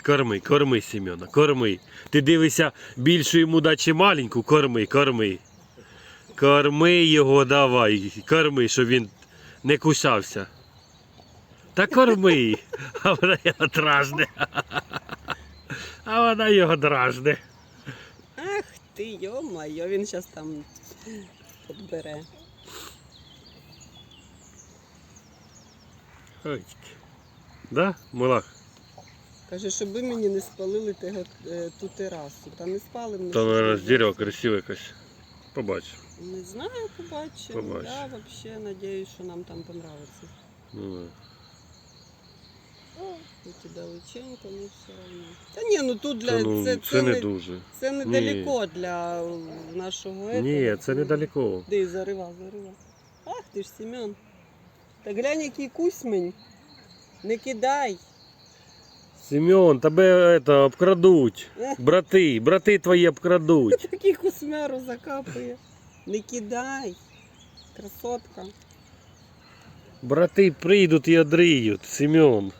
Корми, корми, Семена, корми. Ти дивишся більшу йому дати чи маленьку, корми, корми. Корми його давай, корми, щоб він не кусався. Та корми, а вона його дражне. А вона його дражне. Ах ти, йо-моє, він зараз там підбере. Ой. Да, Малах? Каже, щоб ви мені не спалили того, е, ту терасу. Та не спали ми. Там, щось дерево красиве якось. Побач. Не знаю, побачимо. Побачимо. Я взагалі надіюсь, що нам там понравиться. Ну, і далеченько, ну все одно. Та ні, ну тут для це, ну, це, це, це, не дуже. це недалеко для е, нашого Ні, этого. це недалеко. Де зарива, зарива. Ах ти ж Семен. Та глянь, який кусьмень. Не кидай. Семен, тебе это, обкрадуть. Брати, брати твої обкрадуть. Такий кусмеру закапує. Не кидай. Красотка. Брати прийдуть і одріють, Семен.